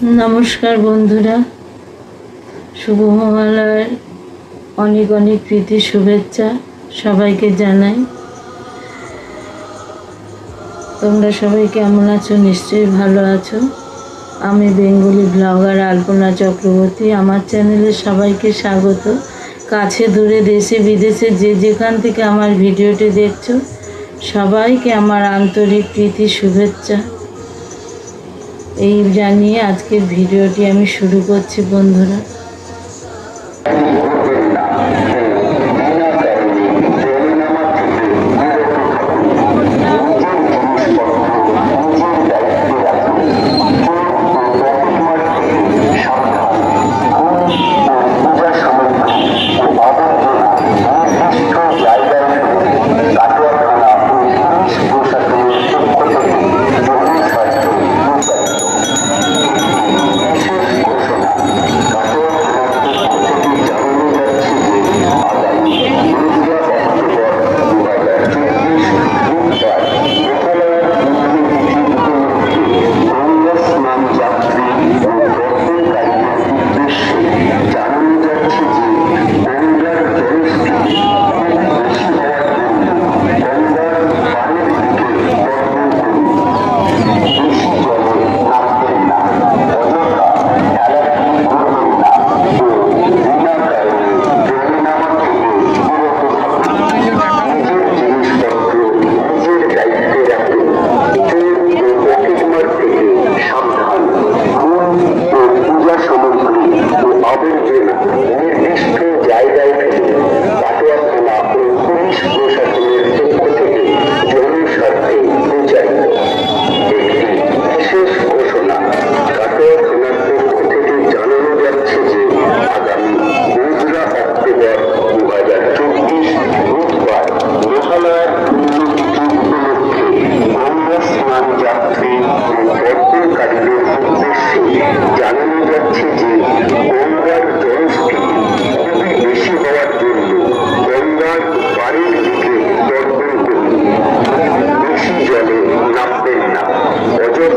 নমস্কার বন্ধুরা। শুভ মহালয়ার অনেক অনেক প্রীতি শুভেচ্ছা সবাইকে জানাই। তোমরা সবাই কেমন আছো? নিশ্চয়ই ভালো আছো। আমি বেঙ্গলি ব্লগার আলপনা চক্রবর্তী। আমার চ্যানেলে সবাইকে স্বাগত। কাছে দূরে দেশে বিদেশে যে যেখান থেকে আমার ভিডিওটি দেখছ, সবাইকে আমার আন্তরিক প্রীতি শুভেচ্ছা। এই জানিয়ে আজকের ভিডিওটি আমি শুরু করছি বন্ধুরা।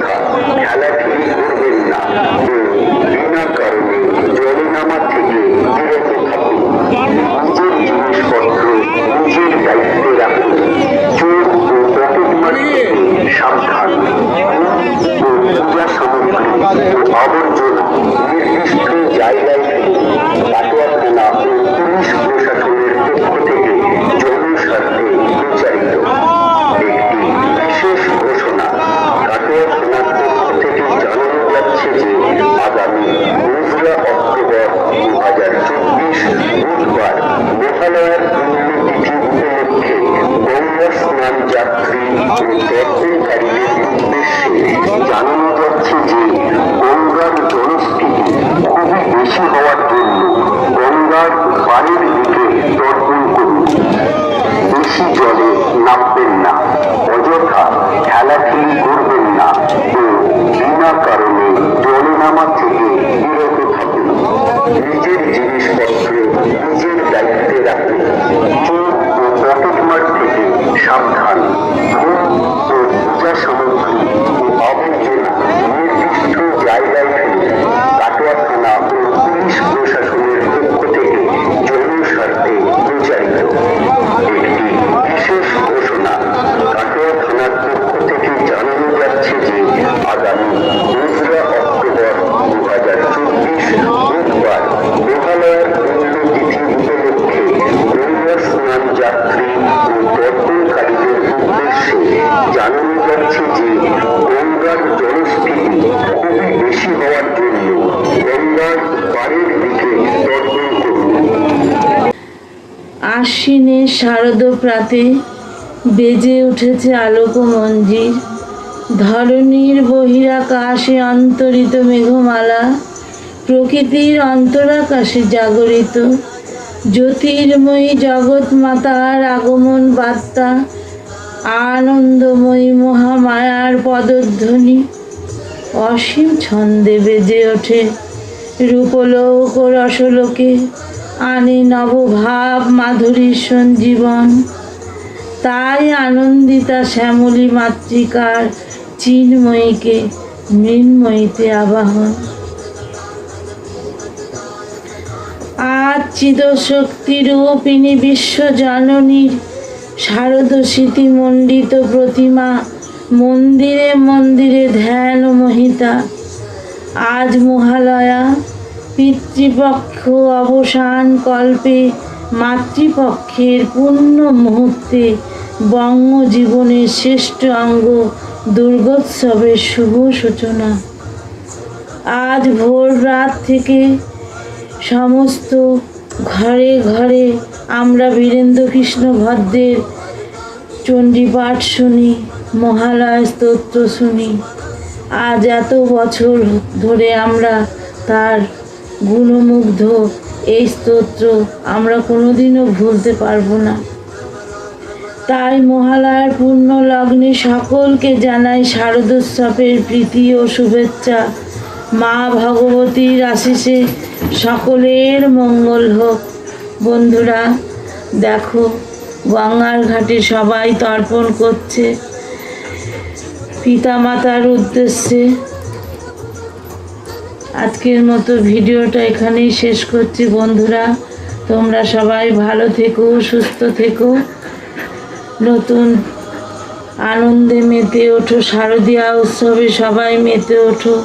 অযথা খেলাখেলি করবেন না। বিনা কারণে জলে থেকে বিরত থাকুন। নিজের জিনিসপত্র নিজের দায়িত্বে রাখুন। চোর ও পকেট মারি সাবধান। ও পূজা সামগ্রী ও আবর্জনা নির্দিষ্ট জায়গায় যাত্রী ও দর্শনকারীদের উদ্দেশ্যে জানানো যাচ্ছে যে গঙ্গার জনস্থিতি খুবই বেশি হওয়ার জন্য গঙ্গার বাড়ির দিকে দর্শন করুন। বেশি জলে নামবেন আশ্বিনে শারদ প্রাতে বেজে উঠেছে আলোক মঞ্জির ধরণীর বহিরাকাশে অন্তরিত মেঘমালা, প্রকৃতির অন্তরাকাশে জাগরিত। জ্যোতির্ময়ী জগৎ মাতার আগমন বার্তা, আনন্দময়ী মহামায়ার পদধ্বনি। অসীম ছন্দে বেজে ওঠে রূপলোক রসলোকে। আনে নবভাব মাধুরীর সঞ্জীবন। তাই আনন্দিতা শ্যামলী মাতৃকার চিন্ময়ীকে মৃন্ময়ীতে আবাহন। আজ বিশ্ব জননীর শারদ স্মৃতিমণ্ডিত প্রতিমা মন্দিরে মন্দিরে ধ্যান মোহিতা। আজ মহালয়া পিতৃপক্ষ অবসান কল্পে মাতৃপক্ষের পূর্ণ মুহূর্তে বঙ্গ জীবনের শ্রেষ্ঠ অঙ্গ দুর্গোৎসবের শুভ সূচনা। আজ ভোর রাত থেকে সমস্ত ঘরে ঘরে আমরা বীরেন্দ্র কৃষ্ণ ভদ্রের চণ্ডীপাঠ শুনি, মহালয় স্তোত্র শুনি। আজ এত বছর ধরে আমরা তার গুণমুগ্ধ। এই স্তোত্র আমরা কোনোদিনও ভুলতে পারব না। তাই মহালয়ার পূর্ণ লগ্নে সকলকে জানাই শারদোৎসবের প্রীতি ও শুভেচ্ছা। মা ভগবতীর আশিসে সকলের মঙ্গল হোক। বন্ধুরা, দেখো, গঙ্গার ঘাটে সবাই তর্পণ করছে। পিতামাতার উদ্দেশ্যে আজকের মতো ভিডিওটা এখানেই শেষ করছি, বন্ধুরা। তোমরা সবাই ভালো থেকো, সুস্থ থেকো। নতুন আনন্দে মেতে ওঠো, শারদীয়া উৎসবে সবাই মেতে ওঠো।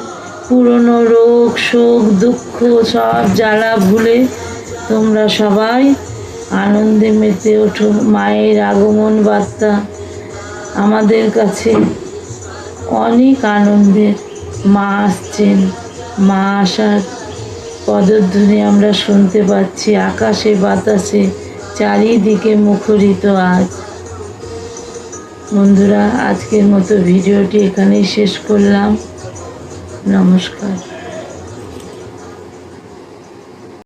পুরনো রোগ, শোক, দুঃখ সব জ্বালা ভুলে তোমরা সবাই আনন্দে মেতে ওঠো। মায়ের আগমন বার্তা আমাদের কাছে অনেক আনন্দের মা আসছেন। মা আসার পদধ্বনি আমরা শুনতে পাচ্ছি। আকাশে বাতাসে চারিদিকে মুখরিত আজ। বন্ধুরা, আজকের মতো ভিডিওটি এখানেই শেষ করলাম। নমস্কার।